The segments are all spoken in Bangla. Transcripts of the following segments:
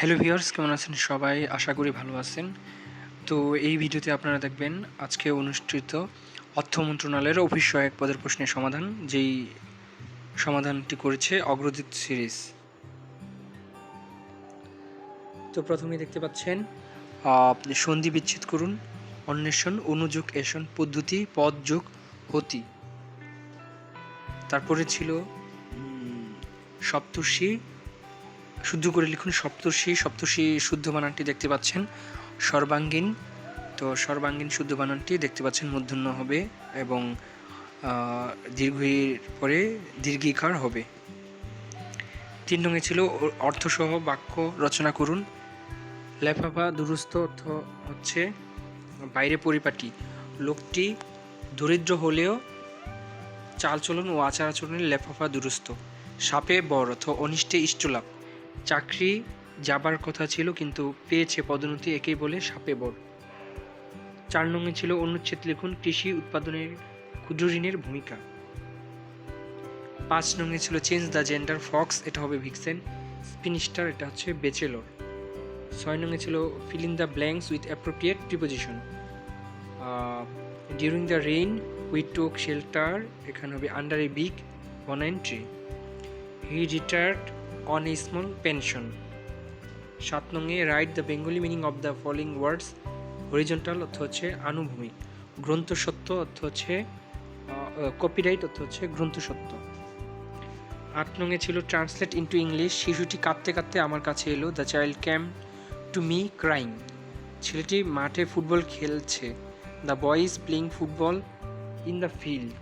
হ্যালো ভিউয়ার্স কেমন আছেন সবাই? আশা করি ভালো আছেন। তো এই ভিডিওতে আপনারা দেখবেন আজকে অনুষ্ঠিত অর্থ মন্ত্রণালয়ের অফিস সহায়ক পদের প্রশ্নের সমাধান, যেই সমাধানটি করেছে অগ্রদূত সিরিজ। তো প্রথমেই দেখতে পাচ্ছেন সন্ধি বিচ্ছেদ করুন, অন্বেষণ, অনুযোগ এসন পদ্ধতি, পদ, যোগ, হতি। তারপরে ছিল সপ্তর্ষি শুদ্ধ করে লিখুন সপ্তর্ষি সপ্তর্ষি শুদ্ধ বানানটি দেখতে পাচ্ছেন। সর্বাঙ্গীন, তো সর্বাঙ্গীন শুদ্ধ বানানটি দেখতে পাচ্ছেন মূর্ধন্য হবে এবং দীর্ঘের পরে দীর্ঘিকার হবে। তিন রঙে ছিল অর্থসহ বাক্য রচনা করুন। লেফাফা দুরস্থ অর্থ হচ্ছে বাইরে পরিপাটি। লোকটি দরিদ্র হলেও চালচলন ও আচার আচরণের লেফাফা দুরস্থ সাপে বর অর্থ অনিষ্টে ইষ্টলাভ। চাকরি যাবার কথা ছিল, কিন্তু পেয়েছে পদোন্নতি একেই বলে সাপে বর। চার নঙে ছিল অনুচ্ছেদ লিখুন কৃষি উৎপাদনের ক্ষুদ্র ঋণের ভূমিকা। পাঁচ নঙে ছিল চেঞ্জ দ্য জেন্ডার ফক্স, এটা হবে ভিক্সেন। স্পিনিস্টার, এটা হচ্ছে বেচেলর। ছয় নঙে ছিল fill in the blanks with appropriate preposition. During the rain we took shelter এখানে হবে under a big banyan tree he retired on a small pension. সাত নঙে write the Bengali meaning of the following words, horizontal অর্থ হচ্ছে আনুভূমিক। গ্রন্থ সত্য অর্থ হচ্ছে কপিরাইট অর্থ হচ্ছে গ্রন্থ সত্য। আট নঙে ছিল ট্রান্সলেট ইন্টু ইংলিশ, শিশুটি কাঁদতে কাঁদতে আমার কাছে এলো, the child came to me crying. ছেলেটি মাঠে ফুটবল খেলছে। The boy is playing football in the field.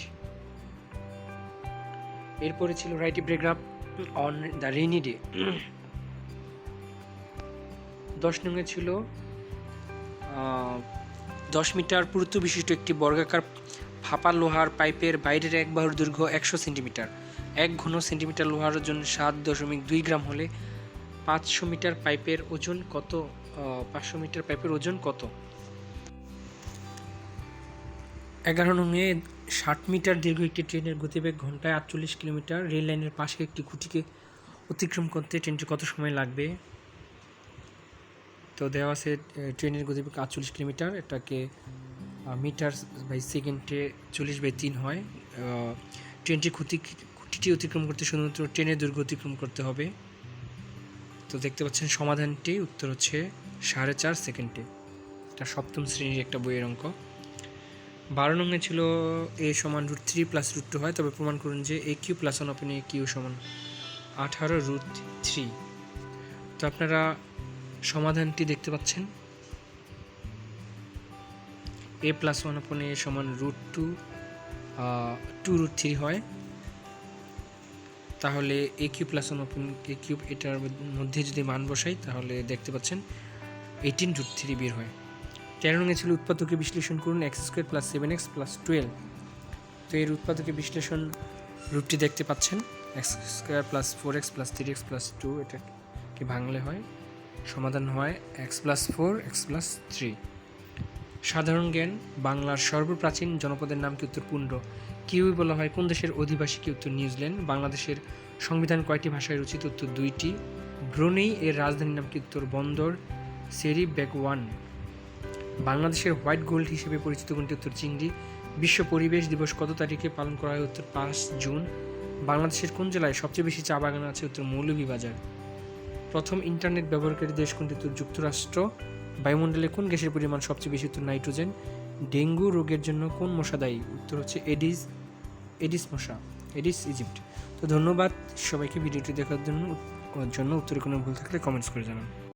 এরপরে ছিল write paragraph on the rainy day দশ নঙ্গে ছিল দশ মিটার পুরুত্ব বিশিষ্ট একটি বর্গাকার ফাঁপা লোহার পাইপের বাইরের এক বাহুর দৈর্ঘ্য একশো সেন্টিমিটার। এক ঘন সেন্টিমিটার লোহার ওজন সাত দশমিক দুই গ্রাম হলে পাঁচশো মিটার পাইপের ওজন কত পাঁচশো মিটার পাইপের ওজন কত? এগারো নঙে ষাট মিটার দীর্ঘ একটি ট্রেনের গতিবেগ ঘন্টায় আটচল্লিশ কিলোমিটার। রেল লাইনের পাশে একটি খুঁটিকে অতিক্রম করতে ট্রেনটি কত সময় লাগবে? তো দেওয়া আছে ট্রেনের গতিবেগ আটচল্লিশ কিলোমিটার, এটাকে মিটার বাই সেকেন্ডে চল্লিশ বাই তিন হয়। ট্রেনটি খুঁটি খুঁটিটি অতিক্রম করতে শুধুমাত্র ট্রেনের দৈর্ঘ্য অতিক্রম করতে হবে। তো দেখতে পাচ্ছেন সমাধানটি, উত্তর হচ্ছে সাড়ে চার সেকেন্ডে। এটা সপ্তম শ্রেণির একটা বইয়ের অঙ্ক। বারো নঙ্গে ছিল এ সমান root three plus root two হয়, তবে প্রমাণ করুন যে a cube plus one upon a cube সমান আঠারো রুট থ্রি তো আপনারা সমাধানটি দেখতে পাচ্ছেন। A plus one upon a সমান root two two root three হয়। তাহলে a cube plus one upon a cube এটার মধ্যে যদি মান বসাই, তাহলে দেখতে পাচ্ছেন এইটিন রুট থ্রি বের হয়। তেরো রঙে ছিল উৎপাদকে বিশ্লেষণ করুন x square plus seven x plus twelve তো এর উৎপাদকে বিশ্লেষণ রূপটি দেখতে পাচ্ছেন। X square plus four x plus three x plus two এটাকে ভাঙলে হয়? সমাধান হয় x plus four x plus three সাধারণ জ্ঞান, বাংলার সর্বপ্রাচীন জনপদের নাম কি উত্তর পুণ্ড কিউই বলা হয় কোন দেশের অধিবাসী কি উত্তর নিউজিল্যান্ড? বাংলাদেশের সংবিধান কয়টি ভাষায় রচিত? উত্তর দুইটি। ব্রুনেই এর রাজধানীর নাম কি উত্তর বন্দর? সেরি বেগওয়ান। বাংলাদেশের হোয়াইট গোল্ড হিসেবে পরিচিত কোনটি? উত্তর চিংড়ি। বিশ্ব পরিবেশ দিবস কত তারিখে পালন করা হয়? উত্তর পাঁচ জুন। বাংলাদেশের কোন জেলায় সবচেয়ে বেশি চা বাগান আছে? উত্তর মৌলভীবাজার। প্রথম ইন্টারনেট ব্যবহারকারী দেশ কোনটি? উত্তর যুক্তরাষ্ট্র। বায়ুমণ্ডলে কোন গ্যাসের পরিমাণ সবচেয়ে বেশি? উত্তর নাইট্রোজেন। ডেঙ্গু রোগের জন্য কোন মশা দায়ী? উত্তর হচ্ছে এডিস এডিস মশা, এডিস ইজিপ্ট। তো ধন্যবাদ সবাইকে ভিডিওটি দেখার জন্য জন্য উত্তরে কোনো ভুল থাকলে কমেন্টস করে জানান।